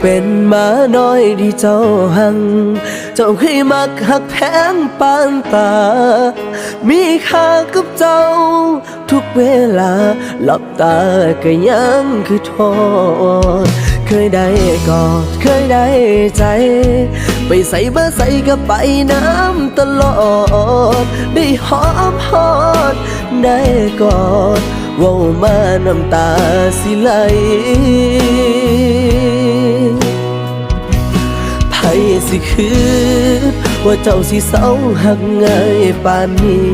เป็นมาน้อยที่เจ้าหัง เจ้าเคยมักหักแพงปานตา มีค่ากับเจ้า ทุกเวลาหลับตาก็ยังคือโทษเคยได้กอดเคยได้ใจ ไปใส่มาใส่ก็ไปน้ำตลอด ได้หอมหอด ได้กอดว่ามาน้ำตาสิไหล สิคืนว่าเจ้าสิเศร้าหักง่ายปานนี้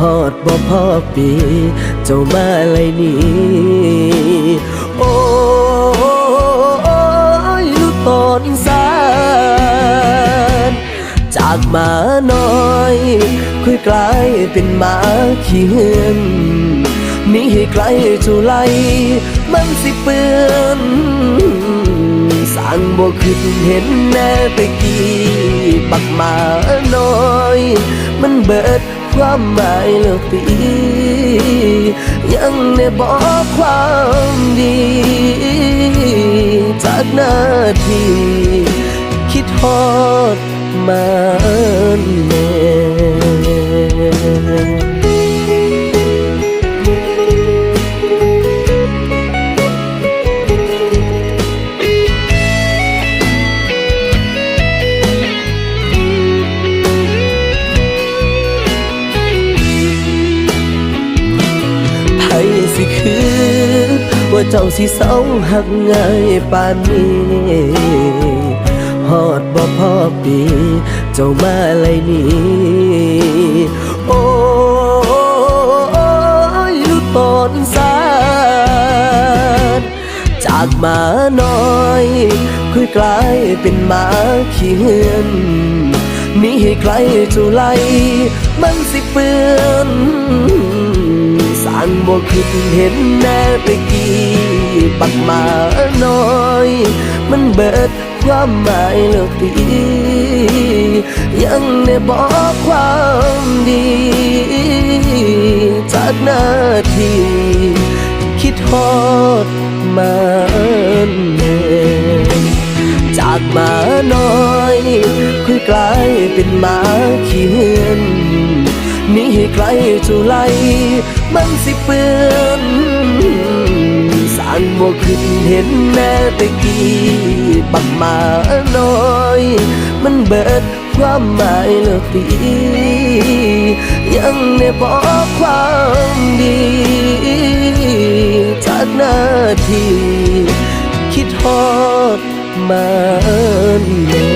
ฮอดบ่พอปี เจ้ามาเลยนี่โอ้ยลูกตอนสารจากหมาน้อยค่อยกลายเป็นหมาขี้เหือนนี่ให้ไกลจุไลมันสิเปื้อน ทางบ่คิดเห็นแน่ตะกี้ปักหมาน้อย มันเบิดความหมายแล้วตียังได้บอกความดี จากนาที คิดฮอดมัน จ้าสิเศร้าหักง่ายปานนี้ฮอดบ่พอปี เจ้ามาเลยนี่โอ้ยลูกตอนสารจากมาน้อยค่อยกลายเป็นหมาขี้เหือนหนี่ให้ไกลจุไลมันสิเปื้อนางบ่คิดเห็นแน่ตะกี้ปักมาน้อย มันเบิดความหมายแล้วตียังได้บอกความดี จากนาทีคิดฮอดมันแน่จากมาน้อยค่อยกลายเป็นหมาขี้เหือนนี่ให้ไกลจุไล สิเปื้อนสร้างบ่คิดเห็นแน่ตะกี้ปักมาน้อย มันเบิดความหมายแล้วตียังได้บอกความดี จากหน้าที่คิดฮอดมันแน่จ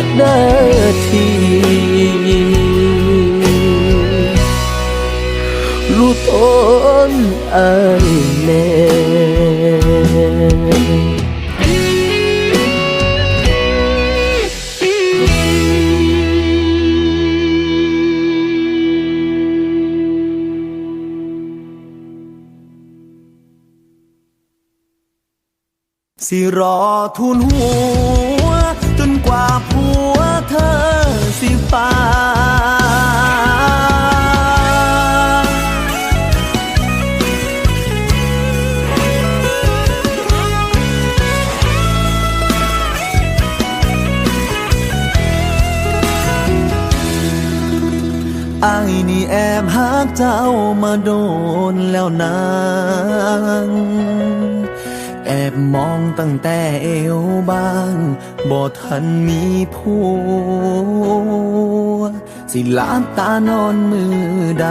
ากหน้าที่รู้ต้นอายแน่สิรอทุนหัว ว่าผัวเธอสิฟ้าไอ้นี่แอบหักเจ้ามาโดนแล้วนางแอบมองตั้งแต่เอวบาง บ่ทันมีผัวสิลาบตานอนมือใด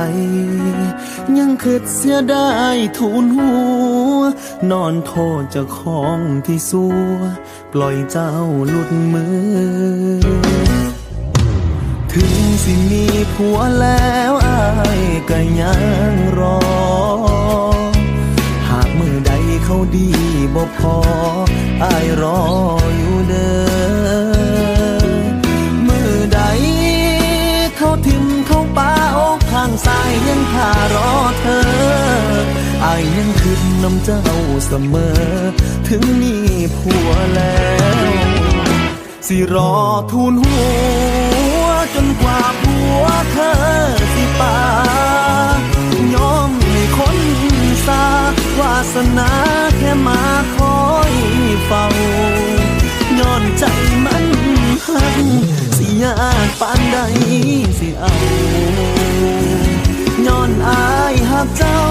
ยังคิดเสียได้ทุนหัว นอนโทษจ้าของที่สัว ปล่อยเจ้าหลุดมือ ถึงสิมีผัวแล้วอายก็ยังรอ หากมือใดเขาดีบ่พออายรออยู่เด้อ ท่ารอเธออายยังคืนน้ำเจ้าเสมอ ถึงมีผัวแล้ว สิรอทูลหัว จนกว่าผัวเธอสิปายอมให้คนสาวาสนาแค่มาคอยเฝ้าย้อนใจมันหักสิยากปานใดสิเอา ย้อนอายหักเจ้า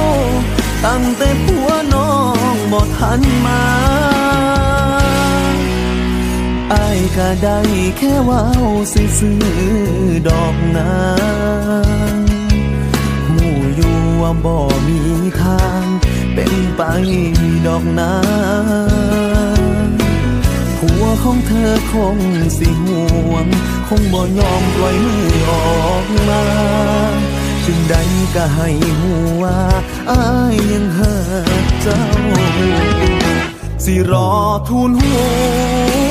ตั้งแต่ผัวน้องบ่ทันมาอายก็ได้แค่เว้าซื่อๆดอกนางหูอยู่ว่าบ่มีทาง เป็นไปดอกนางผัวของเธอคงสิห่วง คงบ่ยอมปล่อยมือออกมา จึงได้ก็ให้หัวอายยังหาเจ้า สิรอทูลหั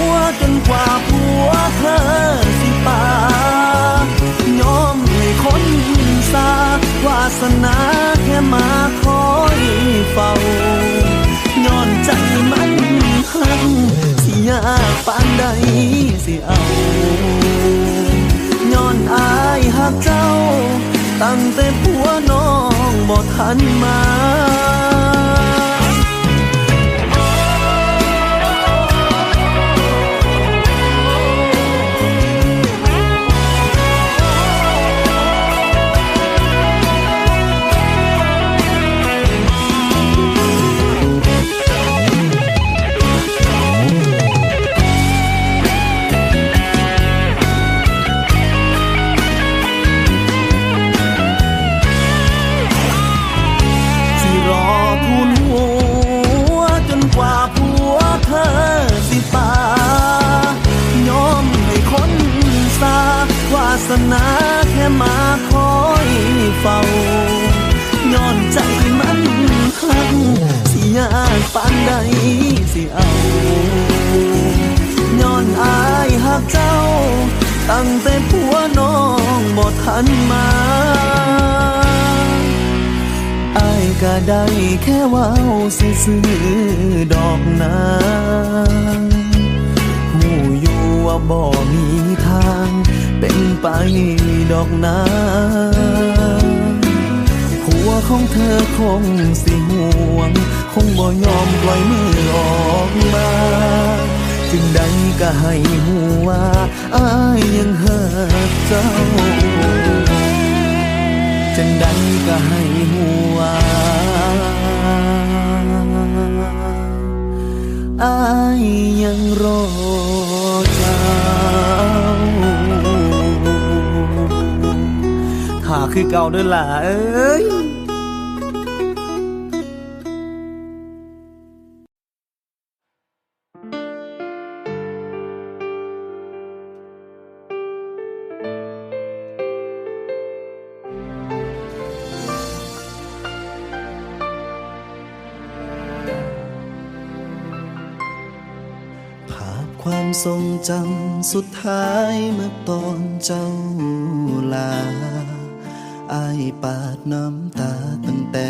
วจนกว่าผัวเธอสิปายอมให้คนสาวาสนาแค่มาคอยเฝ้าย้อนใจมันหักสิยากปานใดสิเอาย้อนอายหักเจ้า ตั้งแต่ผัวน้องบ่ทันมา ใจมันหักสิยากปานใดสิเอาย้อนอายหักเจ้า ตั้งแต่ผัวน้องบ่ทันมาอายก็ได้แค่ว้าซื่อดอกนางหูอยู่ว่าบ่มีทาง เป็นไปดอกนาง ผัวของเธอคงสิห่วง คงบ่ยอมปล่อยมือออกมา จึงได้ก็ให้หัวอายยังเหักเจ้าจังใดก็ให้หัวอายยังรอเจ้า คือเก่าด้อล่ะเอ้ยความทรงจำสุดท้ายเมื่อตอนเจ้าลา อายปาดน้ำตาตั้งแต่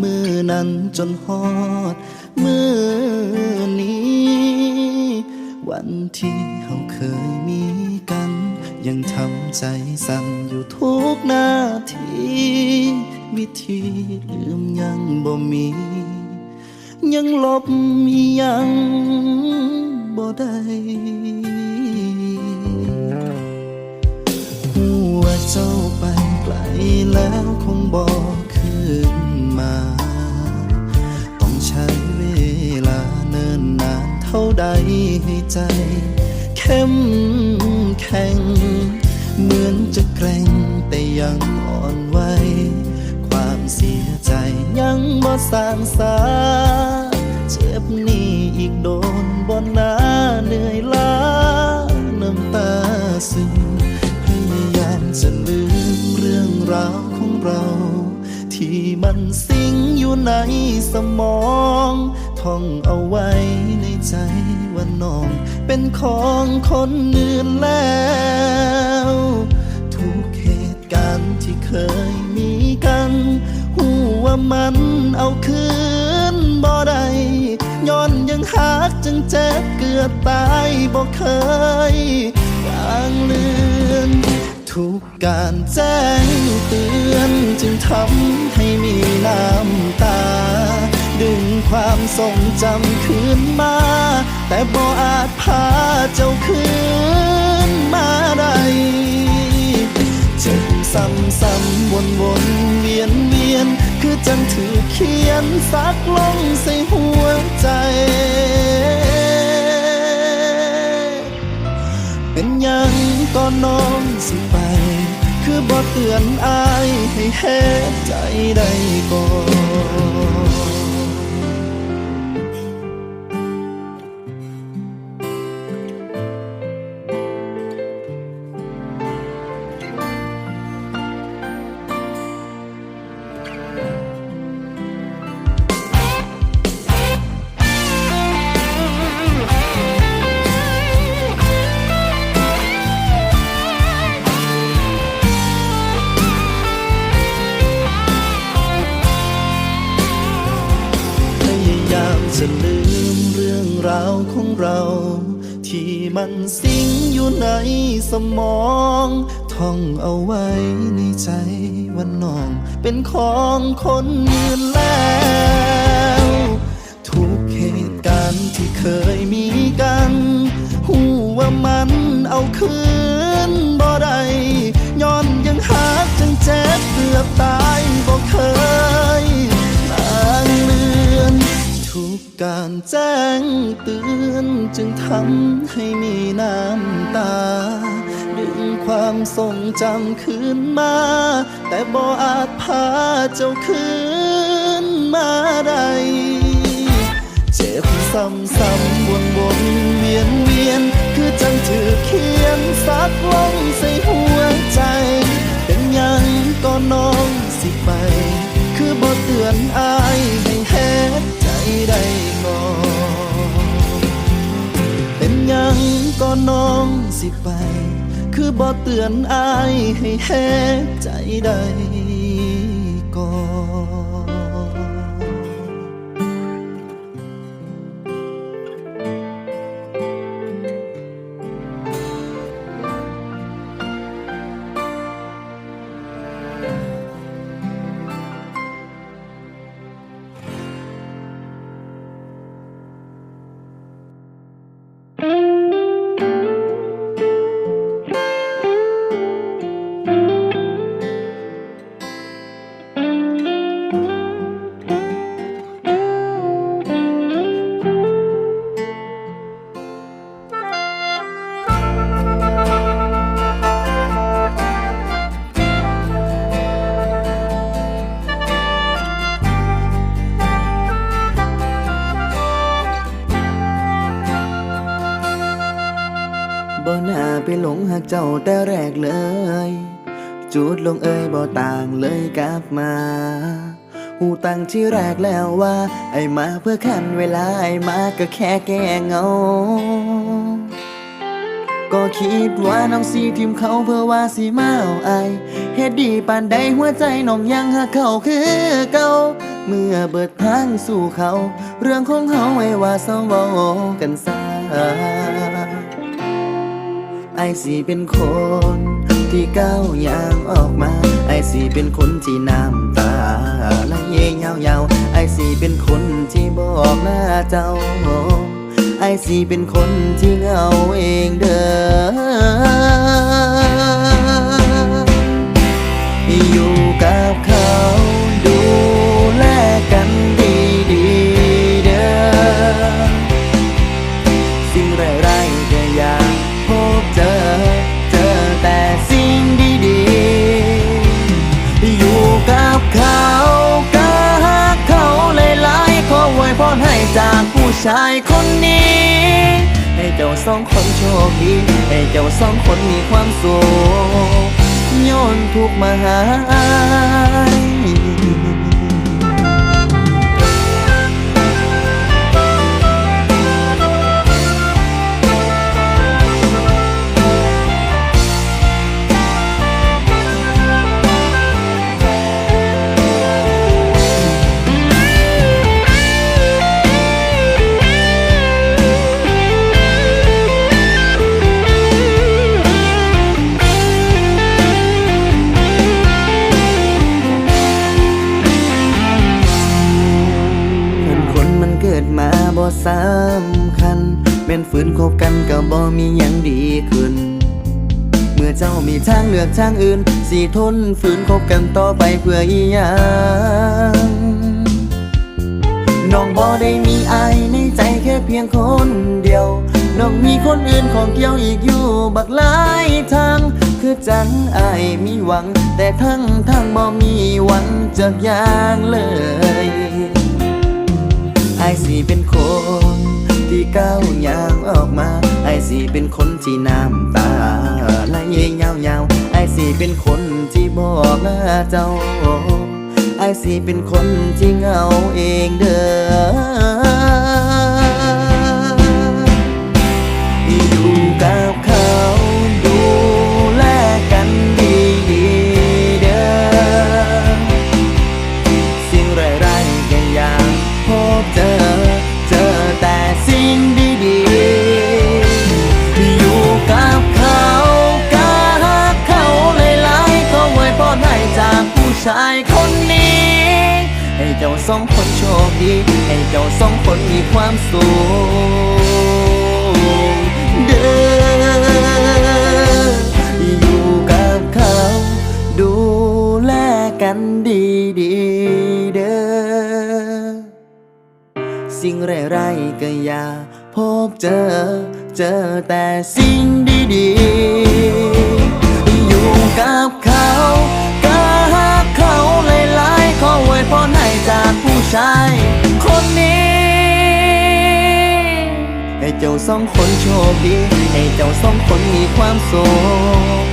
มือนั้นจนฮอด มือนี้ วันที่เราเคยมีกัน ยังทำใจสั่นอยู่ทุกนาที วิธีลืมยังบ่มี ยังลบอียังบ่ได้หัวเจ้าไป แล้วคงบ่คืนมา ต้องใช้เวลาเนิ่นนานเท่าใดให้ใจ เข้มแข็ง เหมือนจะแกร่งแต่ยังอ่อนไหวความเสียใจยังบ่สางสา เจ็บนี่อีกโดนบนหน้าเหนื่อยล้าน้ำตาซึม สมอง ท่องเอาไว้ในใจว่าน้อง เป็นของคนอื่นแล้ว ทุกเหตุการณ์ที่เคยมีกันหูว่ามันเอาคืนบ่ได้ย้อนยังหักจึงเจ็บเกือบตายบ่เคยกลางเลือน ทุกการแจ้งเตือนจึงทำให้มีน้ำตา ดึงความทรงจำคืนมา แต่บ่อาจพาเจ้าคืนมาได้เจ็บซ้ำซ้ำวนวนเวียนเวียน คือจังถือเขียนสักลงใส่หัวใจเป็นยัง ก็น้องสิไป คือบ่เตือนอายให้เฮ็ดใจได้ก่อน จะลืมเรื่องราวของเรา ที่มันสิงอยู่ในสมอง ท่องเอาไว้ในใจวันน้อง เป็นของคนอื่นแล้ว ทุกเหตุการณ์ที่เคยมีกันหูว่ามันเอาคืนบ่ได้ย้อนยังหาจังเจ็บเกือบตายบ่เคย ทุกการแจ้งเตือนจึงทำให้มีน้ำตา ดึงความทรงจำคืนมา แต่บ่อาจพาเจ้าคืนมาได้เจ็บซ้ำซ้ำวนวนเวียนเวียน บ่เตือนอายให้เฮใจได้ งหักเจ้าแต่แรกเลย จูดลงเอ่ยบ่ต่างเลยกลับมาหูตั้งที่แรกแล้วว่า ไอ้มาเพื่อคันเวลาไอ้มาก็แค่แก้เงา ก็คิดว่าน้องสีทิมเขาเพื่อว่าสิมาเอาไอเฮ็ดดีปานใดหัวใจน้องยังหักเขาคือเก่าเมื่อเบิดทางสู่เขา เรื่องของเขาไว้ว่าเศร้าเว้ากันซา ไอสีเป็นคน ที่ก้าวยางออกมา ไอสีเป็นคนที่น้ำตาไหลยาวยาวๆไอสีเป็นคนที่บอกหน้าเจ้า ไอสีเป็นคนที่เหงาเองเด้ออยู่กับเขา พรให้จากผู้ชายคนนี้ ให้เจ้าสองคนโชคดี ให้เจ้าสองคนมีความสุขย้อนทุกมาหาย นฝืนคบกันก็บ่มีหยังดีขึ้น เมื่อเจ้ามีทางเลือกทางอื่น สิทนฝืนคบกันต่อไปเพื่ออีหยังน้องบ่ได้มีอายในใจแค่เพียงคนเดียว น้องมีคนอื่นของเกี่ยวอีกอยู่บักหลายทาง คือจังอายมีหวัง แต่ทั้งทางบ่มีหวังจากอย่างเลยอายสิเป็นคน ที่ก้าวย่างออกมา ไอายสิเป็นคนที่น้ำตาไหลยาวๆไอายสิเป็นคนที่บอกลาเจ้า ไอายสิเป็นคนที่เหงาเองเด้ออยู่กับ ความสุขเด้ออยู่กับเขา ดูแลกันดีดีเด้อสิ่งไร้ายๆก็อย่าพบเจอ เจอแต่สิ่งดีๆ อยู่กับเขาก็รักเขาหลายๆขอไว้พรให้จากผู้ชาย เจ้าสองคนโชคดี ให้เจ้าสองคนมีความสุข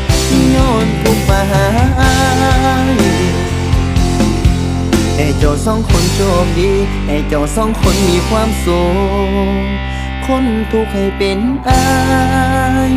โยนทุกปัญหาให้เจ้าสองคนโชคดี ให้เจ้าสองคนมีความสุขคนทุกข์ให้เป็นอาย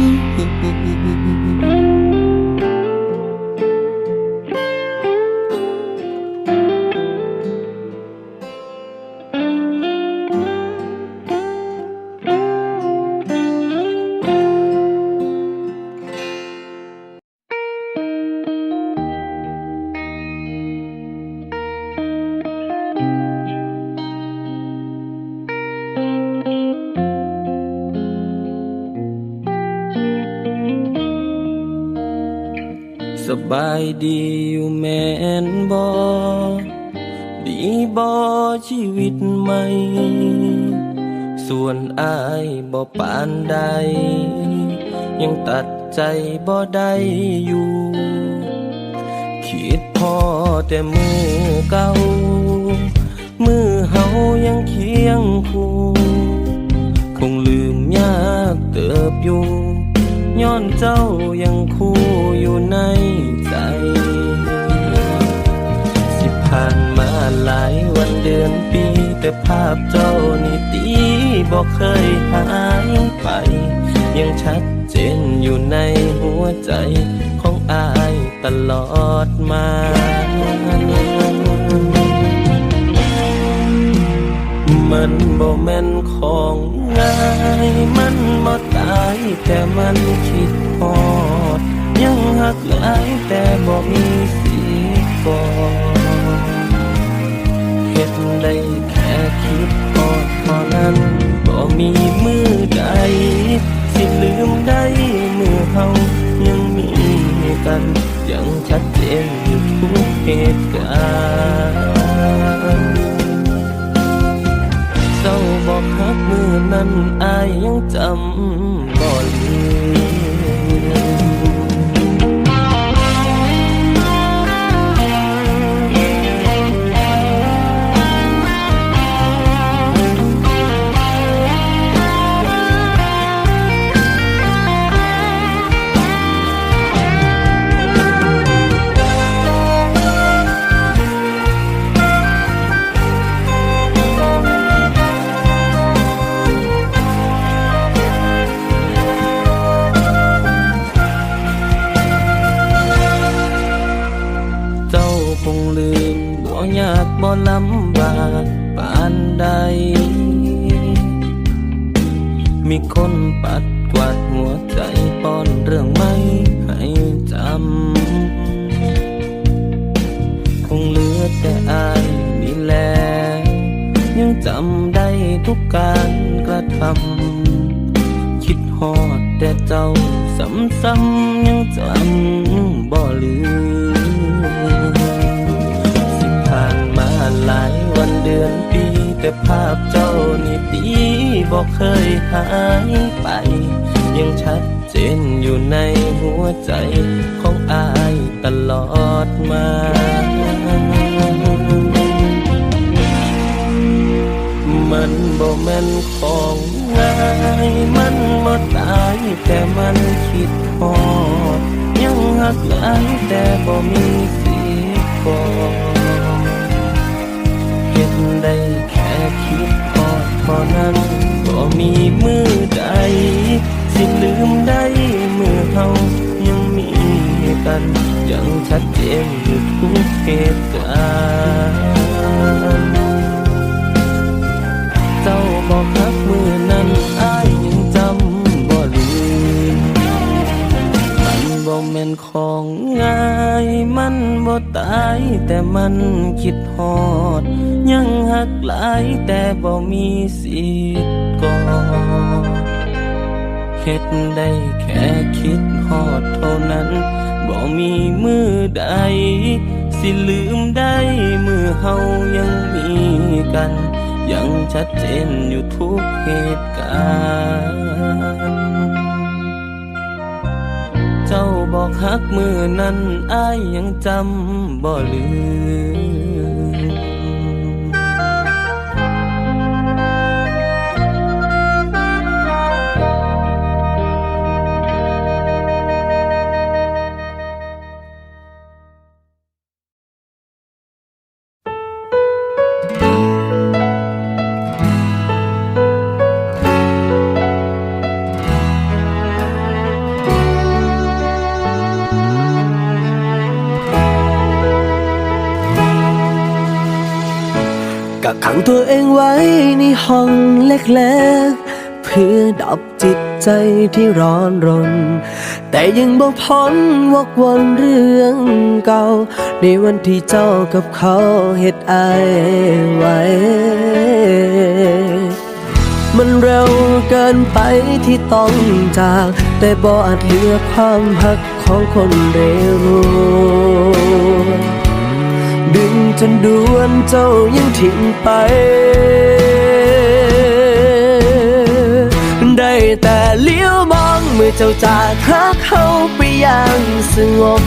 บายดีอยู่แม่นบอดีบอชีวิตใหม่ ส่วนอายบ่ปานใด ยังตัดใจบ่ได้อยู่ คิดพอแต่มือเก่า มือเฮายังเคียงคู่ คงลืมยากเติบอยู่ ย้อนเจ้ายังคู่อยู่ในใจ สิผ่านมาหลายวันเดือนปี แต่ภาพเจ้านี่ตีบอกเคยหายไป ยังชัดเจนอยู่ในหัวใจของอายตลอดมามันบ่แม่นของง่ายมันบ่ตาย แต่มันคิดฮอด ยังหักหลายแต่บ่มีสิก่อนเฮ็ดได้แค่คิดฮอดเท่านั้นบ่มีมือใด สิลืมได้มือเฮายังมีกัน ยังชัดเจนอยู่ทุกเหตุการณ์ บอกฮักมือนั้นอายยังจำบ่ลืม แต่อายนี่แล ยังจำได้ทุกการกระทำคิดฮอดแต่เจ้าซ้ำๆยังจำบ่ลืมสิผ่านมาหลายวันเดือนปี แต่ภาพเจ้านี่ตีบอกเคยหายไป ยังชัดเจนอยู่ในหัวใจของอายตลอดมา บ่แม่นของง่ายมันบ่ตายแต่มันคิดพอดยังหักหลายแต่บ่มีสิทธิ์บอเห็นได้แค่คิดพอดเท่านั้นก็มีมือใดสิลืมได้เมื่อเฮายังมีกันยังชัดเจนอยู่ทุกเหตุการณ์ บอกฮักมือนั้นอายยังจำบ่ลืมมันบ่แม่นของง่ายมันบ่ตายแต่มันคิดฮอด ยังหักหลายแต่บ่มีสิทธิ์ก่อนเฮ็ดได้แค่คิดฮอดเท่านั้นบ่มีมือใดสิลืมได้มือเฮายังมีกัน ยังชัดเจนอยู่ทุกเหตุการณ์ เจ้าบอกฮักมือนั้นอายยังจำบ่ลืม ในห้องเล็กๆ เพื่อดับจิตใจที่ร้อนรน แต่ยังบ่พ้นวกวนเรื่องเก่า ในวันที่เจ้ากับเขาเหตุอายไว้ มันเร็วเกินไปที่ต้องจาก แต่บ่อาจเหลือความหักของคนเร็วดึงจนด่วนเจ้ายังทิ้งไป เลี้ยวมองเมื่อเจ้าจากหาเขาไปอย่างสงบ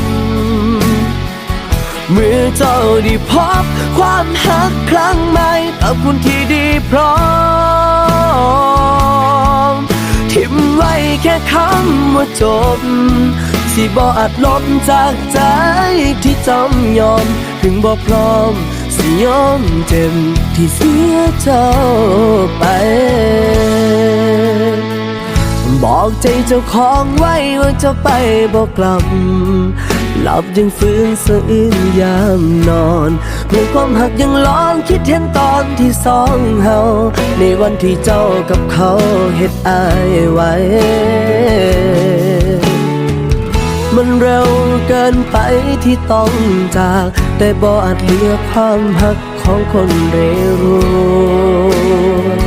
เมื่อเจ้าได้พบความหักครั้งใหม่กับคนที่ดีพร้อม ทิมไว้แค่คำว่าจบ สิบ่อาจลบจากใจที่จำยอม ถึงบ่พร้อม สิยอมเจ็บที่เสียเจ้าไป บอกใจเจ้าของไว้ว่าจะไปบอกกลับ หลับยังฟื้นสะอื้นยามนอนเมื่อความหักยังร้อนคิดเห็นตอนที่สองเฮาในวันที่เจ้ากับเขาเฮ็ดอายไว้ มันเร็วเกินไปที่ต้องจาก แต่บ่อาจเลือกความหักของคนเร็ว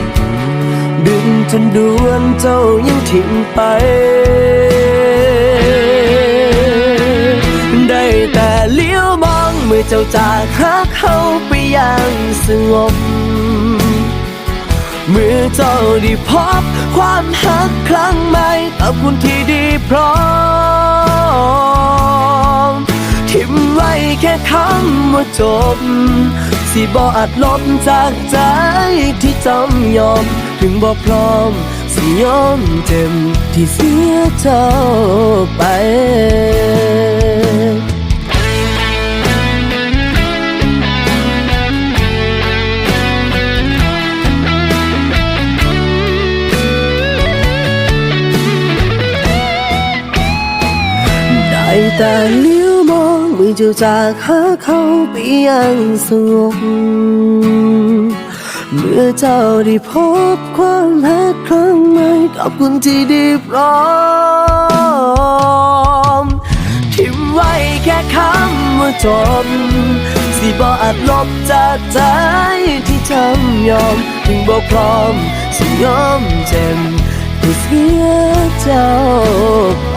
ดึงจนดวนเจ้ายังทิ้งไป ได้แต่เลี้ยวมองเมื่อเจ้าจากหาเขาไปอย่างสงบ เมื่อเจ้าได้พบความหักครั้งใหม่กับคนที่ดีพร้อมทิมไว้แค่คำว่าจบ สิบ่อาจลบจากใจที่จำยอม ถึงบ่พร้อมสิยอมเจ็บที่เสียเจ้าไปได้แต่เลี้ยวมองมือเจ้าจากหาเขาไปอย่างสงบ เมื่อเจ้าได้พบความรักครั้งใหม่กับคนที่ไดีพร้อมทิมไว้แค่คำว่าจบสิบ่อาจลบจากใจที่จำยอมถึงบ่พร้อมสิยอมเจ็บที่เสียเจ้าไป